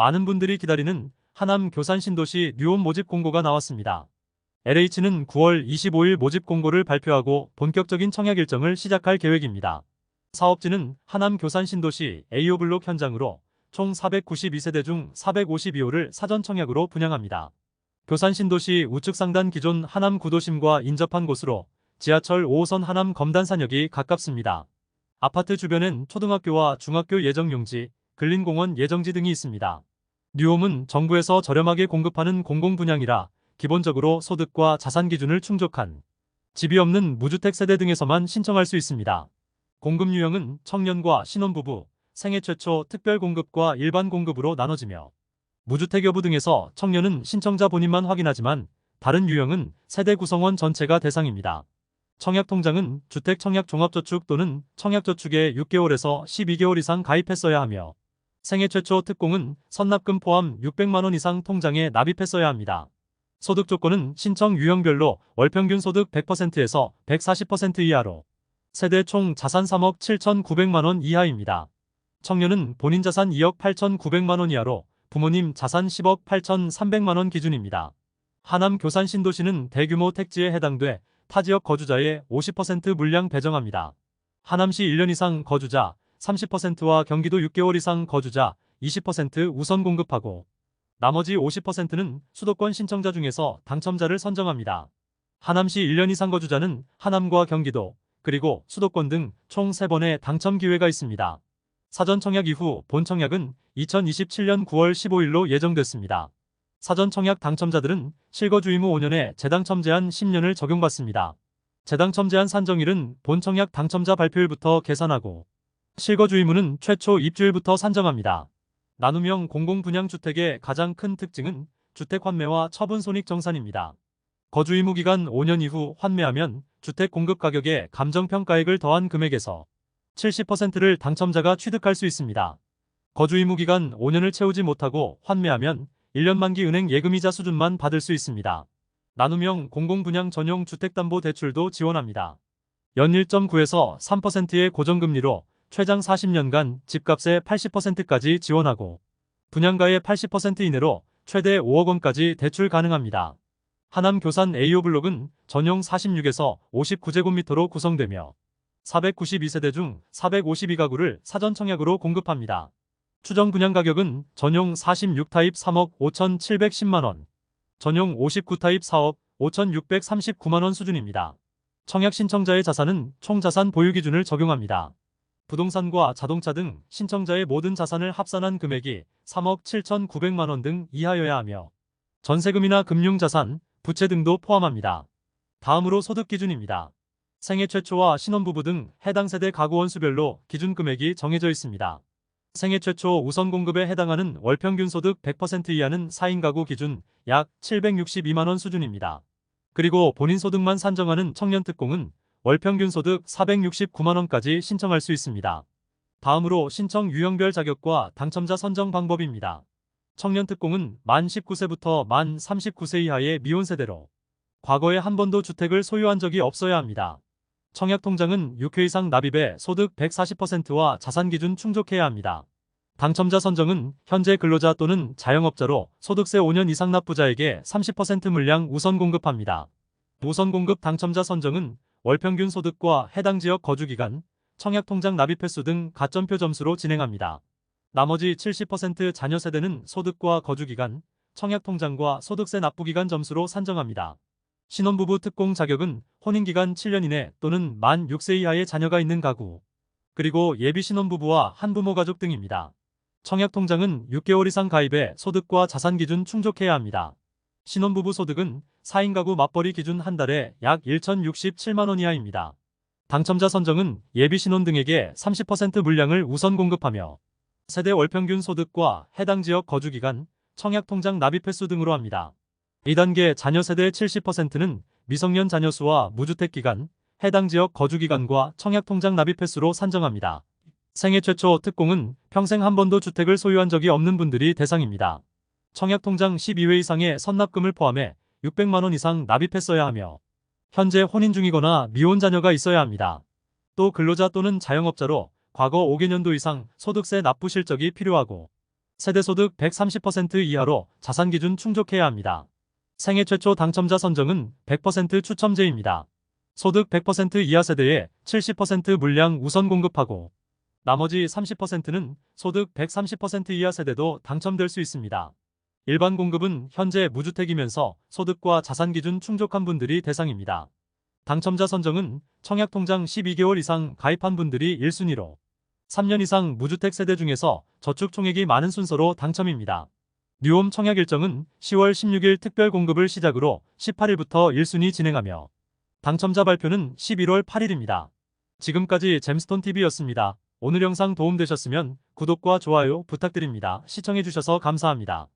많은 분들이 기다리는 하남 교산 신도시 뉴홈 모집 공고가 나왔습니다. LH는 9월 25일 모집 공고를 발표하고 본격적인 청약 일정을 시작할 계획입니다. 사업지는 하남 교산 신도시 A호 블록 현장으로 총 492세대 중 452호를 사전 청약으로 분양합니다. 교산 신도시 우측 상단 기존 하남 구도심과 인접한 곳으로 지하철 5호선 하남 검단산역이 가깝습니다. 아파트 주변엔 초등학교와 중학교 예정용지, 근린공원 예정지 등이 있습니다. 뉴홈은 정부에서 저렴하게 공급하는 공공분양이라 기본적으로 소득과 자산 기준을 충족한 집이 없는 무주택 세대 등에서만 신청할 수 있습니다. 공급 유형은 청년과 신혼부부, 생애 최초 특별 공급과 일반 공급으로 나눠지며 무주택 여부 등에서 청년은 신청자 본인만 확인하지만 다른 유형은 세대 구성원 전체가 대상입니다. 청약통장은 주택청약종합저축 또는 청약저축에 6개월에서 12개월 이상 가입했어야 하며 생애 최초 특공은 선납금 포함 600만원 이상 통장에 납입했어야 합니다. 소득 조건은 신청 유형별로 월평균 소득 100%에서 140% 이하로 세대 총 자산 3억 7,900만원 이하입니다. 청년은 본인 자산 2억 8,900만원 이하로 부모님 자산 10억 8,300만원 기준입니다. 하남 교산 신도시는 대규모 택지에 해당돼 타 지역 거주자의 50% 물량 배정합니다. 하남시 1년 이상 거주자 30%와 경기도 6개월 이상 거주자 20% 우선 공급하고 나머지 50%는 수도권 신청자 중에서 당첨자를 선정합니다. 하남시 1년 이상 거주자는 하남과 경기도 그리고 수도권 등 총 3번의 당첨 기회가 있습니다. 사전 청약 이후 본 청약은 2027년 9월 15일로 예정됐습니다. 사전 청약 당첨자들은 실거주임 후 5년에 재당첨 제한 10년을 적용받습니다. 재당첨 제한 산정일은 본 청약 당첨자 발표일부터 계산하고 실거주 의무는 최초 입주일부터 산정합니다. 나눔형 공공분양주택의 가장 큰 특징은 주택 환매와 처분 손익 정산입니다. 거주 의무 기간 5년 이후 환매하면 주택 공급 가격에 감정평가액을 더한 금액에서 70%를 당첨자가 취득할 수 있습니다. 거주 의무 기간 5년을 채우지 못하고 환매하면 1년 만기 은행 예금이자 수준만 받을 수 있습니다. 나눔형 공공분양 전용 주택담보대출도 지원합니다. 연 1.9에서 3%의 고정금리로 최장 40년간 집값의 80%까지 지원하고 분양가의 80% 이내로 최대 5억 원까지 대출 가능합니다. 하남 교산 A호 블록은 전용 46에서 59제곱미터로 구성되며 492세대 중 452가구를 사전 청약으로 공급합니다. 추정 분양 가격은 전용 46타입 3억 5,710만원, 전용 59타입 4억 5,639만원 수준입니다. 청약 신청자의 자산은 총 자산 보유 기준을 적용합니다. 부동산과 자동차 등 신청자의 모든 자산을 합산한 금액이 3억 7,900만원 등 이하여야 하며 전세금이나 금융자산, 부채 등도 포함합니다. 다음으로 소득 기준입니다. 생애 최초와 신혼부부 등 해당 세대 가구 원 수별로 기준 금액이 정해져 있습니다. 생애 최초 우선 공급에 해당하는 월평균 소득 100% 이하는 4인 가구 기준 약 762만원 수준입니다. 그리고 본인 소득만 산정하는 청년특공은 월평균 소득 469만원까지 신청할 수 있습니다. 다음으로 신청 유형별 자격과 당첨자 선정 방법입니다. 청년특공은 만 19세부터 만 39세 이하의 미혼세대로 과거에 한 번도 주택을 소유한 적이 없어야 합니다. 청약통장은 6회 이상 납입에 소득 140%와 자산기준 충족해야 합니다. 당첨자 선정은 현재 근로자 또는 자영업자로 소득세 5년 이상 납부자에게 30% 물량 우선 공급합니다. 우선 공급 당첨자 선정은 월평균 소득과 해당 지역 거주기간, 청약통장 납입 횟수 등 가점표 점수로 진행합니다. 나머지 70% 자녀 세대는 소득과 거주기간, 청약통장과 소득세 납부기간 점수로 산정합니다. 신혼부부 특공 자격은 혼인기간 7년 이내 또는 만 6세 이하의 자녀가 있는 가구, 그리고 예비 신혼부부와 한부모 가족 등입니다. 청약통장은 6개월 이상 가입해 소득과 자산 기준 충족해야 합니다. 신혼부부 소득은 4인 가구 맞벌이 기준 한 달에 약 1,067만원 이하입니다. 당첨자 선정은 예비 신혼 등에게 30% 물량을 우선 공급하며 세대 월평균 소득과 해당 지역 거주기간, 청약통장 납입 횟수 등으로 합니다. 2단계 자녀 세대의 70%는 미성년 자녀 수와 무주택 기간, 해당 지역 거주기간과 청약통장 납입 횟수로 산정합니다. 생애 최초 특공은 평생 한 번도 주택을 소유한 적이 없는 분들이 대상입니다. 청약통장 12회 이상의 선납금을 포함해 600만원 이상 납입했어야 하며 현재 혼인 중이거나 미혼 자녀가 있어야 합니다. 또 근로자 또는 자영업자로 과거 5개년도 이상 소득세 납부 실적이 필요하고 세대소득 130% 이하로 자산기준 충족해야 합니다. 생애 최초 당첨자 선정은 100% 추첨제입니다. 소득 100% 이하 세대에 70% 물량 우선 공급하고 나머지 30%는 소득 130% 이하 세대도 당첨될 수 있습니다. 일반 공급은 현재 무주택이면서 소득과 자산 기준 충족한 분들이 대상입니다. 당첨자 선정은 청약통장 12개월 이상 가입한 분들이 1순위로 3년 이상 무주택 세대 중에서 저축 총액이 많은 순서로 당첨입니다. 뉴홈 청약 일정은 10월 16일 특별 공급을 시작으로 18일부터 1순위 진행하며 당첨자 발표는 11월 8일입니다. 지금까지 잼스톤TV였습니다. 오늘 영상 도움되셨으면 구독과 좋아요 부탁드립니다. 시청해주셔서 감사합니다.